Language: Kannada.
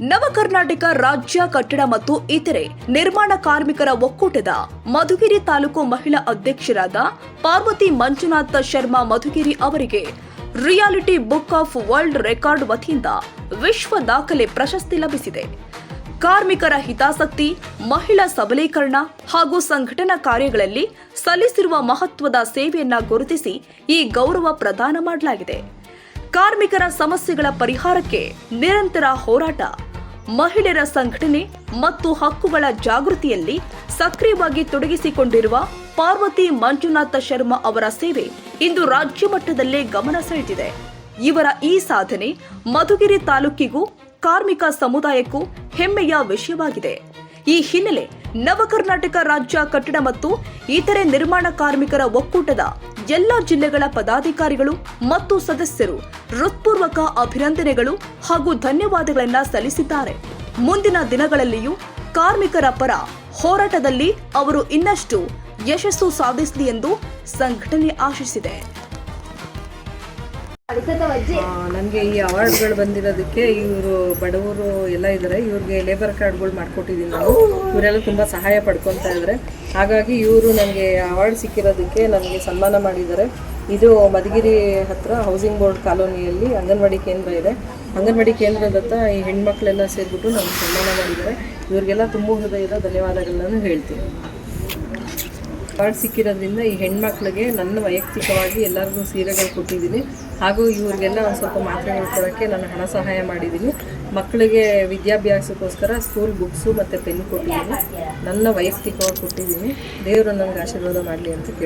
ನವಕರ್ನಾಟಕ ರಾಜ್ಯ ಕಟ್ಟಡ ಮತ್ತು ಇತರೆ ನಿರ್ಮಾಣ ಕಾರ್ಮಿಕರ ಒಕ್ಕೂಟದ ಮಧುಗಿರಿ ತಾಲೂಕು ಮಹಿಳಾ ಅಧ್ಯಕ್ಷರಾದ ಪಾರ್ವತಿ ಮಂಜುನಾಥ ಶರ್ಮಾ ಮಧುಗಿರಿ ಅವರಿಗೆ reality book of world record ವತಿಯಿಂದ ವಿಶ್ವ ದಾಖಲೆ ಪ್ರಶಸ್ತಿ ಲಭಿಸಿದೆ. ಕಾರ್ಮಿಕರ ಹಿತಾಸಕ್ತಿ, ಮಹಿಳಾ ಸಬಲೀಕರಣ ಹಾಗೂ ಸಂಘಟನಾ ಕಾರ್ಯಗಳಲ್ಲಿ ಸಲ್ಲಿಸಿರುವ ಮಹತ್ವದ ಸೇವೆಯನ್ನ ಗುರುತಿಸಿ ಈ ಗೌರವ ಪ್ರದಾನ ಮಾಡಲಾಗಿದೆ. ಕಾರ್ಮಿಕರ ಸಮಸ್ಯೆಗಳ ಪರಿಹಾರಕ್ಕೆ ನಿರಂತರ ಹೋರಾಟ ಮಹಿಳೆಯರ ಸಂಘಟನೆ ಮತ್ತು ಹಕ್ಕುಗಳ ಜಾಗೃತಿಯಲ್ಲಿ ಸಕ್ರಿಯವಾಗಿ ತೊಡಗಿಸಿಕೊಂಡಿರುವ ಪಾರ್ವತಿ ಮಂಜುನಾಥ ಶರ್ಮಾ ಅವರ ಸೇವೆ ಇಂದು ರಾಜ್ಯ ಮಟ್ಟದಲ್ಲೇ ಗಮನ ಸೆಳೆದಿದೆ. ಇವರ ಈ ಸಾಧನೆ ಮಧುಗಿರಿ ತಾಲೂಕಿಗೂ, ಕಾರ್ಮಿಕ ಸಮುದಾಯಕ್ಕೂ ಹೆಮ್ಮೆಯ ವಿಷಯವಾಗಿದೆ. ಈ ಹಿನ್ನೆಲೆ ನವಕರ್ನಾಟಕ ರಾಜ್ಯ ಕಟ್ಟಡ ಮತ್ತು ಇತರೆ ನಿರ್ಮಾಣ ಕಾರ್ಮಿಕರ ಒಕ್ಕೂಟದ ಎಲ್ಲ ಜಿಲ್ಲೆಗಳ ಪದಾಧಿಕಾರಿಗಳು ಮತ್ತು ಸದಸ್ಯರು ಹೃತ್ಪೂರ್ವಕ ಅಭಿನಂದನೆಗಳು ಹಾಗೂ ಧನ್ಯವಾದಗಳನ್ನು ಸಲ್ಲಿಸಿದ್ದಾರೆ. ಮುಂದಿನ ದಿನಗಳಲ್ಲಿಯೂ ಕಾರ್ಮಿಕರ ಪರ ಹೋರಾಟದಲ್ಲಿ ಅವರು ಇನ್ನಷ್ಟು ಯಶಸ್ಸು ಸಾಧಿಸಲಿ ಎಂದು ಸಂಘಟನೆ ಆಶಿಸಿದೆ. ನನಗೆ ಈ ಅವಾರ್ಡ್ಗಳು ಬಂದಿರೋದಕ್ಕೆ ಇವರು ಬಡವರು ಎಲ್ಲ ಇದ್ದಾರೆ ಇವ್ರಿಗೆ ಲೇಬರ್ ಕಾರ್ಡ್ಗಳು ಮಾಡಿಕೊಟ್ಟಿದ್ದೀನಿ ನಾನು. ಇವರೆಲ್ಲ ತುಂಬ ಸಹಾಯ ಪಡ್ಕೊತಾ ಇದ್ದಾರೆ ಹಾಗಾಗಿ ಇವರು ನನಗೆ ಅವಾರ್ಡ್ ಸಿಕ್ಕಿರೋದಕ್ಕೆ ನನಗೆ ಸನ್ಮಾನ ಮಾಡಿದ್ದಾರೆ. ಇದು ಮಧುಗಿರಿ ಹತ್ರ ಹೌಸಿಂಗ್ ಬೋರ್ಡ್ ಕಾಲೋನಿಯಲ್ಲಿ ಅಂಗನವಾಡಿ ಕೇಂದ್ರ ಇದೆ. ಅಂಗನವಾಡಿ ಕೇಂದ್ರದ ಹತ್ರ ಈ ಹೆಣ್ಮಕ್ಳೆಲ್ಲ ಸೇರಿಬಿಟ್ಟು ನಮ್ಗೆ ಸನ್ಮಾನ ಮಾಡಿದ್ದಾರೆ. ಇವರಿಗೆಲ್ಲ ತುಂಬ ಹೃದಯದ ಧನ್ಯವಾದಗಳನ್ನು ಹೇಳ್ತೀನಿ. ಅವಾರ್ಡ್ ಸಿಕ್ಕಿರೋದ್ರಿಂದ ಈ ಹೆಣ್ಮಕ್ಳಿಗೆ ನನ್ನ ವೈಯಕ್ತಿಕವಾಗಿ ಎಲ್ಲರಿಗೂ ಸೀರೆಗಳು ಕೊಟ್ಟಿದ್ದೀನಿ. ಹಾಗೂ ಇವ್ರಿಗೆಲ್ಲ ಒಂದು ಸ್ವಲ್ಪ ಮಾತ್ರೆಗಳು ಕೊಡೋಕ್ಕೆ ನಾನು ಹಣ ಸಹಾಯ ಮಾಡಿದ್ದೀನಿ. ಮಕ್ಕಳಿಗೆ ವಿದ್ಯಾಭ್ಯಾಸಕ್ಕೋಸ್ಕರ ಸ್ಕೂಲ್ ಬುಕ್ಸು ಮತ್ತು ಪೆನ್ ಕೊಟ್ಟಿದ್ದೀನಿ. ನನ್ನ ವೈಯಕ್ತಿಕವಾಗಿ ಕೊಟ್ಟಿದ್ದೀನಿ. ದೇವರು ನನಗೆ ಆಶೀರ್ವಾದ ಮಾಡಲಿ ಅಂತ